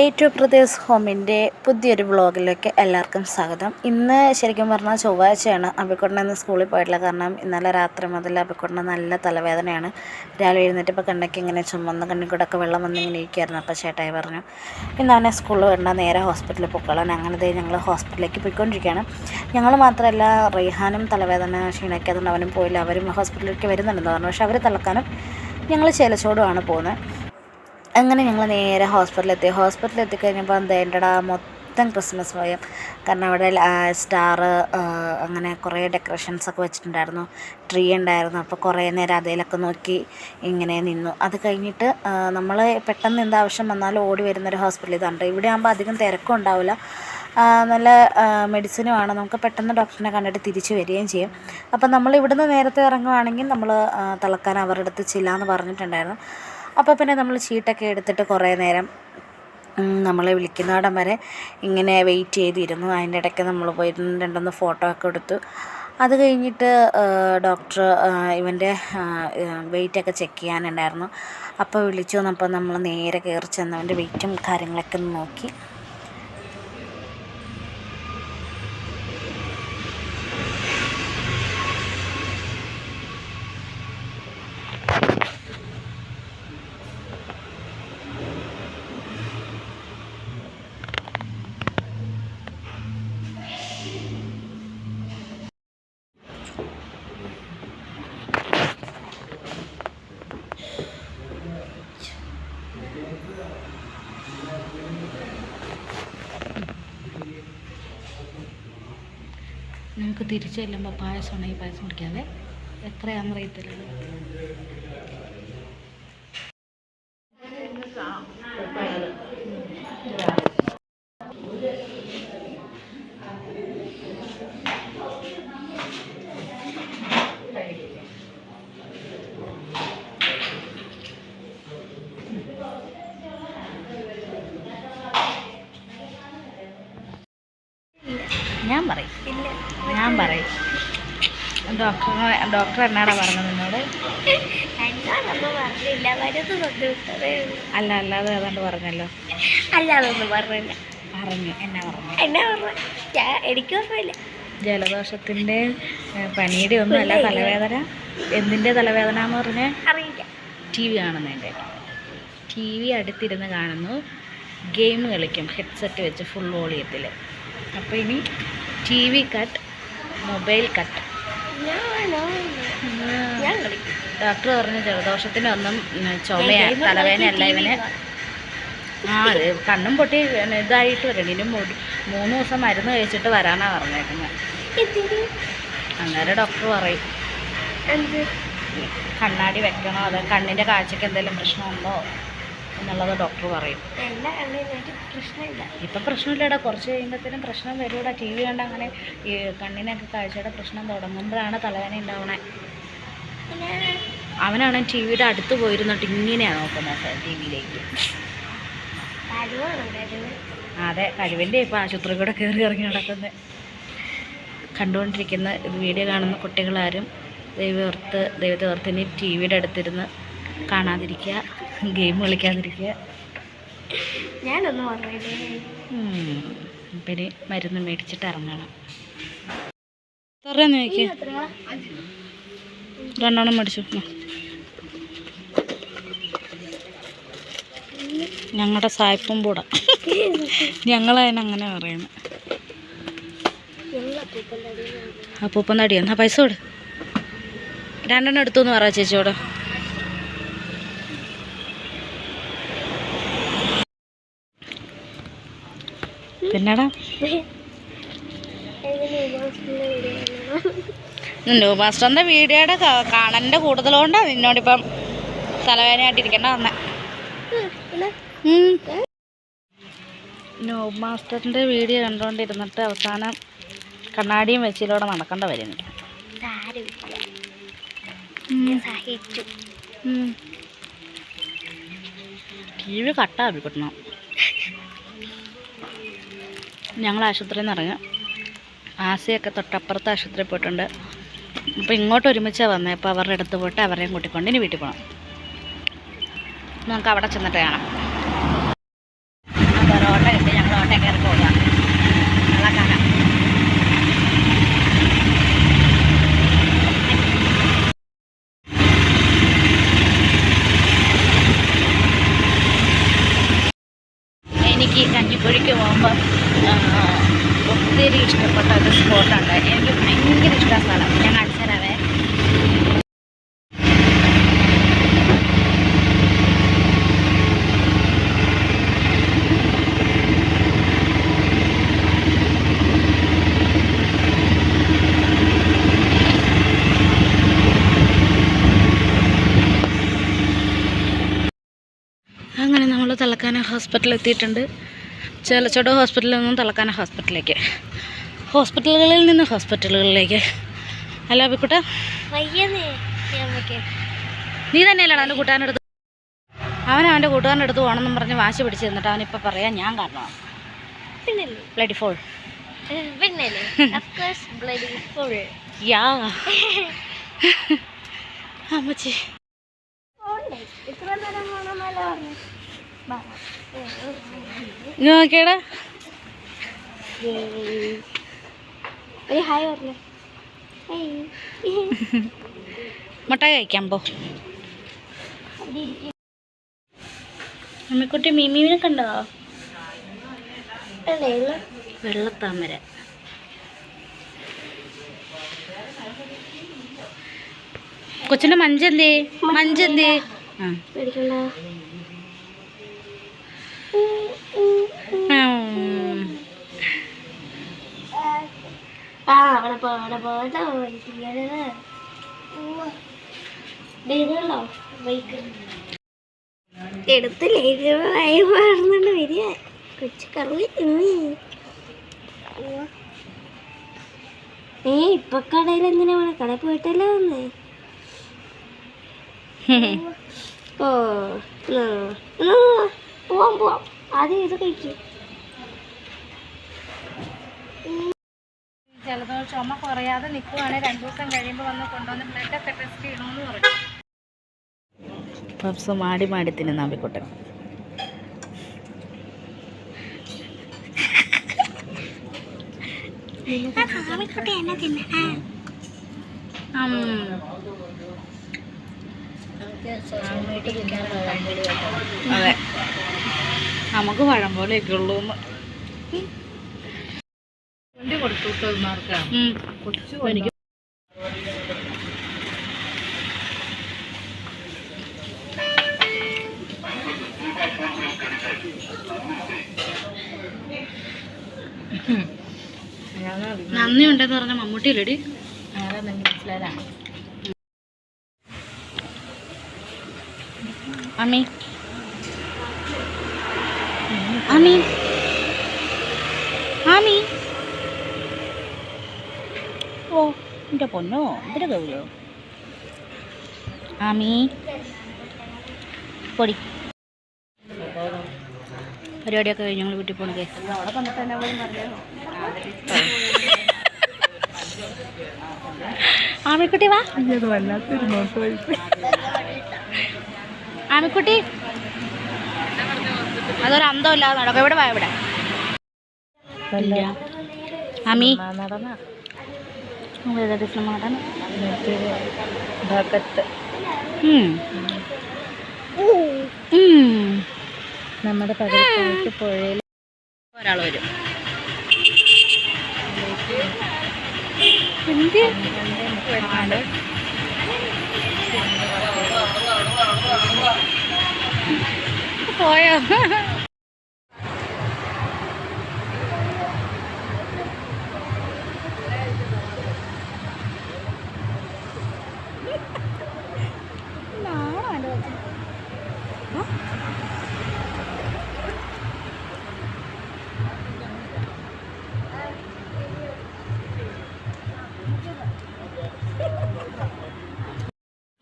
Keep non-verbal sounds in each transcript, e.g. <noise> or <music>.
ഏറ്റവും പ്രദേശ് ഹോമിന്റെ പുതിയൊരു വ്ളോഗിലേക്ക് എല്ലാവർക്കും സ്വാഗതം. ഇന്ന് ശരിക്കും പറഞ്ഞാൽ ചൊവ്വാഴ്ചയാണ് അബിക്കുട്ടൻ ഇന്ന് സ്കൂളിൽ പോയിട്ടില്ല കാരണം ഇന്നലെ രാത്രി മുതൽ അബിക്കുട്ടന് നല്ല തലവേദനയാണ്. രാവിലെ എഴുന്നേറ്റപ്പോൾ കണ്ണയ്ക്ക് ഇങ്ങനെ ചുമന്ന് കണ്ണിക്കൂടൊക്കെ വെള്ളം വന്ന് ഇങ്ങനെ ഇരിക്കുകയായിരുന്നു അപ്പോൾ ചേട്ടായി പറഞ്ഞു ഇന്ന് അവനെ സ്കൂളിൽ വേണ്ട നേരെ ഹോസ്പിറ്റലിൽ അങ്ങനെ ദേ ഞങ്ങൾ ഹോസ്പിറ്റലിലേക്ക് പോയിക്കൊണ്ടിരിക്കുകയാണ്. ഞങ്ങൾ മാത്രമല്ല റെയ്ഹാനും തലവേദന ക്ഷീണമൊക്കെ അതുകൊണ്ട് അവനും പോയില്ല. അവരും ഹോസ്പിറ്റലിലേക്ക് വരുന്നുണ്ടെന്ന് പറഞ്ഞു. പക്ഷേ അവർ തിളക്കാനും ഞങ്ങൾ ചേലച്ചോടുമാണ് പോകുന്നത്. അങ്ങനെ ഞങ്ങൾ നേരെ ഹോസ്പിറ്റലിലെത്തി. ഹോസ്പിറ്റലിൽ എത്തിക്കഴിഞ്ഞപ്പോൾ എന്റെടാ മൊത്തം ക്രിസ്മസ് മയം കാരണം അവിടെ സ്റ്റാർ അങ്ങനെ കുറേ ഡെക്കറേഷൻസ് ഒക്കെ വെച്ചിട്ടുണ്ടായിരുന്നു. ട്രീ ഉണ്ടായിരുന്നു. അപ്പോൾ കുറേ നേരം അതിലൊക്കെ നോക്കി ഇങ്ങനെ നിന്നു. അത് കഴിഞ്ഞിട്ട് നമ്മൾ പെട്ടെന്ന് എന്ത് ആവശ്യം വന്നാലും ഓടി വരുന്നൊരു ഹോസ്പിറ്റൽ ഇതുണ്ട് ഇവിടെ ആകുമ്പോൾ അധികം തിരക്കും ഉണ്ടാവില്ല. നല്ല മെഡിസിനുമാണ് നമുക്ക് പെട്ടെന്ന് ഡോക്ടറിനെ കണ്ടിട്ട് തിരിച്ചു വരികയും ചെയ്യും. അപ്പം നമ്മൾ ഇവിടുന്ന് നേരത്തെ ഇറങ്ങുവാണെങ്കിൽ നമ്മൾ തിളക്കാൻ അവരുടെ അടുത്ത് ചെല്ലാന്ന് പറഞ്ഞിട്ടുണ്ടായിരുന്നു. അപ്പോൾ പിന്നെ നമ്മൾ ചീട്ടൊക്കെ എടുത്തിട്ട് കുറേ നേരം നമ്മളെ വിളിക്കുന്നിടം വരെ ഇങ്ങനെ വെയിറ്റ് ചെയ്തിരുന്നു. അതിന്റെ ഇടയ്ക്ക് നമ്മൾ പോയി രണ്ടൊന്ന് ഫോട്ടോ ഒക്കെ എടുത്തു. അത് കഴിഞ്ഞിട്ട് ഡോക്ടർ ഇവന്റെ വെയിറ്റൊക്കെ ചെക്ക് ചെയ്യാനുണ്ടായിരുന്നു. അപ്പോൾ വിളിച്ചു. വന്നപ്പോൾ നമ്മൾ നേരെ കയറി ചെന്ന് അവന്റെ വെയിറ്റും കാര്യങ്ങളൊക്കെ നോക്കി. നമുക്ക് തിരിച്ചു ചെല്ലുമ്പോൾ പായസം ഉണ്ടെങ്കിൽ പായസം കുടിക്കാതെ എത്രയാണെന്ന് അറിയത്തില്ല. ഞാൻ പറയും. ഞാൻ പറയും. ഡോക്ടർ ഡോക്ടർ എന്നാടാ പറഞ്ഞത് ഉള്ളൂ. അല്ല അല്ലാതെ ഏതാണ്ട് പറഞ്ഞല്ലോ. അല്ലാതൊന്നും പറഞ്ഞു. എന്നാ പറഞ്ഞു? എന്നാ പറഞ്ഞു പനിയുടെ ഒന്നും അല്ല തലവേദന. എന്തിന്റെ തലവേദന എന്ന് അറിയില്ല ടി വി കാണുന്നതിന്റെ ടി വി അടുത്തിരുന്ന് കാണുന്നു. ഗെയിം കളിക്കും. ഹെഡ്സെറ്റ് വെച്ച് ഫുൾ വോളിയത്തിൽ അപ്പോൾ ഇനി T V cut mobile cut. Doctor പറഞ്ഞു ജലദോഷത്തിനൊന്നും ചുമയാണ് ചുമയാ തലവേദനയല്ല ഇവന് ആ കണ്ണും പൊട്ടി ഇതായിട്ട് വരണം ഇനി മൂന്ന് ദിവസം മരുന്ന് കഴിച്ചിട്ട് വരാനാണ് പറഞ്ഞേക്കുന്നത് അന്നേരം ഡോക്ടർ പറയും. കണ്ണാടി വെക്കണോ? അതോ കണ്ണിന്റെ കാഴ്ചക്ക് എന്തെങ്കിലും പ്രശ്നമുണ്ടോ? എന്നുള്ളത് ഡോക്ടർ പറയും. എല്ലാ പ്രശ്നമില്ല. ഇപ്പം പ്രശ്നമില്ലടാ. കുറച്ച് കഴിയുമ്പോഴത്തേനും പ്രശ്നം വരൂടാ ടി വി കണ്ട് അങ്ങനെ ഈ കണ്ണിനൊക്കെ കാഴ്ചയുടെ പ്രശ്നം തുടങ്ങുമ്പോഴാണ് തലവേദന ഉണ്ടാവണേ. അവനാണ് ടി വിയുടെ അടുത്ത് പോയിരുന്നിട്ട് ഇങ്ങനെയാണ് നോക്കുന്നത് ടി വിയിലേക്ക്. അതെ കഴിവിന്റെ ഇപ്പോൾ ആശുപത്രി കൂടെ കയറി ഇറങ്ങി നടക്കുന്നത് കണ്ടുകൊണ്ടിരിക്കുന്ന വീഡിയോ കാണുന്ന കുട്ടികളാരും ദൈവോർത്ത് ദൈവത്തെ ഓർത്ത് ഇനി ടി വിയുടെ അടുത്തിരുന്ന് കാണാതിരിക്കുക. ഗെയിം കളിക്കാതിരിക്കുക. ഞാനൊന്നും. പിന്നെ മരുന്ന് മേടിച്ചിട്ട് ഇറങ്ങണം. രണ്ടെണ്ണം മേടിച്ചു. ഞങ്ങളുടെ സായിപ്പും കൂടെ. ഞങ്ങളതിനങ്ങനെ പറയുന്നത് അപ്പൂപ്പൻ തടി എന്നാ പൈസ കൊടു. രണ്ടെണ്ണം എടുത്തു എന്ന് പറ ചേച്ചിയോട്. പിന്നെടാ? ന്യൂ മാസ്റ്ററിന്റെ വീഡിയോയുടെ കാണലിന്റെ കൂടുതലുകൊണ്ടാണ് നിന്നോടിപ്പം തലവേദനയായിട്ടിരിക്കേണ്ട വന്നെ. ന്യൂ മാസ്റ്ററിന്റെ വീഡിയോ കണ്ടുകൊണ്ടിരുന്നിട്ട് അവസാനം കണ്ണാടിയും വെച്ചിലൂടെ നടക്കേണ്ട വരുന്നുണ്ട് ടി വി കട്ടാ കിട്ടണം ഞങ്ങൾ ആശുപത്രിയിൽ നിന്ന് ഇറങ്ങുക. ആസയൊക്കെ തൊട്ടപ്പുറത്ത് ആശുപത്രിയിൽ പോയിട്ടുണ്ട്. അപ്പോൾ ഇങ്ങോട്ട് ഒരുമിച്ചാണ് വന്നത്. അപ്പോൾ അവരുടെ അടുത്ത് പോയിട്ട് അവരെയും കൂട്ടിക്കൊണ്ട് ഇനി വീട്ടിൽ പോകണം. നമുക്ക് അവിടെ ചെന്നിട്ട് കാണാം. അപ്പോൾ ഓട്ടോ കിട്ടി ഞങ്ങൾ ഓട്ടോ കയറി പോകാം കഞ്ഞിക്കുഴിക്ക് പോകുമ്പോൾ ഒത്തിരി ഇഷ്ടപ്പെട്ട ഒരു സ്പോട്ടുണ്ട് എനിക്ക് ഭയങ്കര ഇഷ്ടമാണ് സ്ഥലം. ഞാൻ കാണിച്ചു അങ്ങനെ നമ്മൾ തലക്കാന ഹോസ്പിറ്റലിൽ എത്തിയിട്ടുണ്ട്. ചേലച്ചോട് ഹോസ്പിറ്റലിൽ നിന്നും തലക്കാന ഹോസ്പിറ്റലിലേക്ക് ഹോസ്പിറ്റലുകളിൽ നിന്ന് ഹോസ്പിറ്റലുകളിലേക്ക് അല്ല അബിക്കുട്ട? നമുക്ക് നീ തന്നെയല്ലാണ് അവന്റെ കൂട്ടുകാരന്റെ അടുത്ത് അവൻ അവന്റെ കൂട്ടുകാരന്റെ അടുത്ത് പോകണമെന്നും പറഞ്ഞ് വാശി പിടിച്ച് തന്നിട്ട് അവനിപ്പോൾ പറയാൻ ഞാൻ കാരണമാണ്. പിന്നല്ലേ? ബ്ലഡി <laughs> ഫോൾ <laughs> യാ. <laughs> അമ്മച്ചി. ഇത്ര നേരം വേണമെന്നല്ല പറഞ്ഞു. നോക്കിയടാ. ഹായ് പറഞ്ഞേ. മുട്ട കഴിക്കാൻ പോ. അമ്മക്കുട്ടി മീമീനെ കണ്ടോ വെള്ളത്താമര. കൊച്ചിന്റെ മഞ്ചെന്തേ? മഞ്ചെന്തേ? ആ. ആ അവിടെ പോ അവിടെ പോകട്ടോ ഇതുള്ളോ ബൈക്ക്. എടുത്ത് ലേഖനമായി മാറുന്നുണ്ട് വരിക. കൊച്ചു കറവി ഏ ഇപ്പൊ കടയിൽ എന്തിനാ വേണം കടയിൽ പോയിട്ടല്ലേ വന്നേ? ഓ പോവാം പോവാം. ആദ്യം ഇത് കഴിക്കും. ചുമ കുറയാതെ നിൽക്കുവാണെങ്കിൽ രണ്ടു ദിവസം കഴിയുമ്പോൾ വന്ന് കൊണ്ടുവന്ന് ബ്ലഡൊക്കെ ടെസ്റ്റ് ചെയ്യണമെന്ന് പറഞ്ഞു. പപ്സ് മാടി മാടി തിന്നുന്ന എന്നെ അതെ. നമുക്ക് പഴം പോലെയൊക്കെ ഉള്ളൂ എനിക്ക് നന്ദി ഉണ്ടെന്ന് പറഞ്ഞ മമ്മൂട്ടി ഇല്ലടി അമ്മി. അമ്മി. ആമി. ഓ എന്റെ പൊന്നോ എന്തിനാ കവിയോ ആമി പൊടി പരിപാടിയൊക്കെ കഴിഞ്ഞ് ഞങ്ങൾ വീട്ടിൽ പോണത് ആമിക്കുട്ടി വാ ആമിക്കുട്ടി അതൊരു അന്തമില്ലാതെ നടക്കും ഇവിടെ വാ ഇവിടെ. ഇല്ല ആമി നടനം ഉം. ഉം. നമ്മുടെ പകൽക്കാലത്ത് പുഴയിൽ ഒരാൾ വരും. എന്ത്? പോയോ?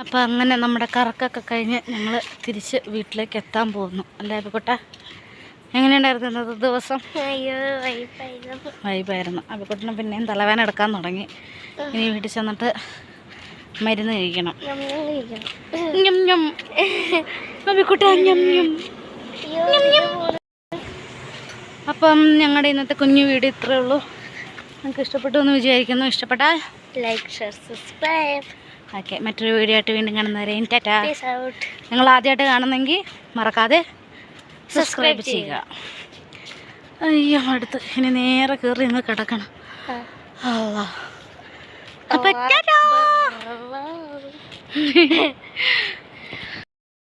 അപ്പം അങ്ങനെ നമ്മുടെ കറക്കൊക്കെ കഴിഞ്ഞ് ഞങ്ങൾ തിരിച്ച് വീട്ടിലേക്ക് എത്താൻ പോകുന്നു. അല്ലേ അബിക്കുട്ട എങ്ങനെയുണ്ടായിരുന്നു ഇന്നത്തെ ദിവസം? വൈബായിരുന്നു. അബിക്കുട്ടനും പിന്നെയും തലവേന എടുക്കാൻ തുടങ്ങി. ഇനി വീട്ടിൽ ചെന്നിട്ട് മരുന്ന് കഴിക്കണം. നമ്മൾ കഴിക്കണം. ഞം ഞം. അപ്പിക്കുട്ട ഞം ഞം. അപ്പം ഞങ്ങളുടെ ഇന്നത്തെ കുഞ്ഞു വീട് ഇത്രയേ ഉള്ളൂ. നിങ്ങൾക്ക് ഇഷ്ടപ്പെട്ടു എന്ന് വിചാരിക്കുന്നു. ഇഷ്ടപ്പെട്ടാൽ ലൈക്ക് ഷെയർ സബ്സ്ക്രൈബ് ഓക്കെ മറ്റൊരു വീഡിയോ ആയിട്ട് വീണ്ടും കാണുന്നവരെയും ടാറ്റാ. ഔട്ട് നിങ്ങൾ ആദ്യമായിട്ട് കാണുന്നെങ്കിൽ മറക്കാതെ സബ്സ്ക്രൈബ് ചെയ്യുക. അയ്യോ അടുത്ത് ഇനി നേരെ കയറി നിങ്ങൾ കിടക്കണം. അല്ലാ. അപ്പൊ ടാറ്റാ.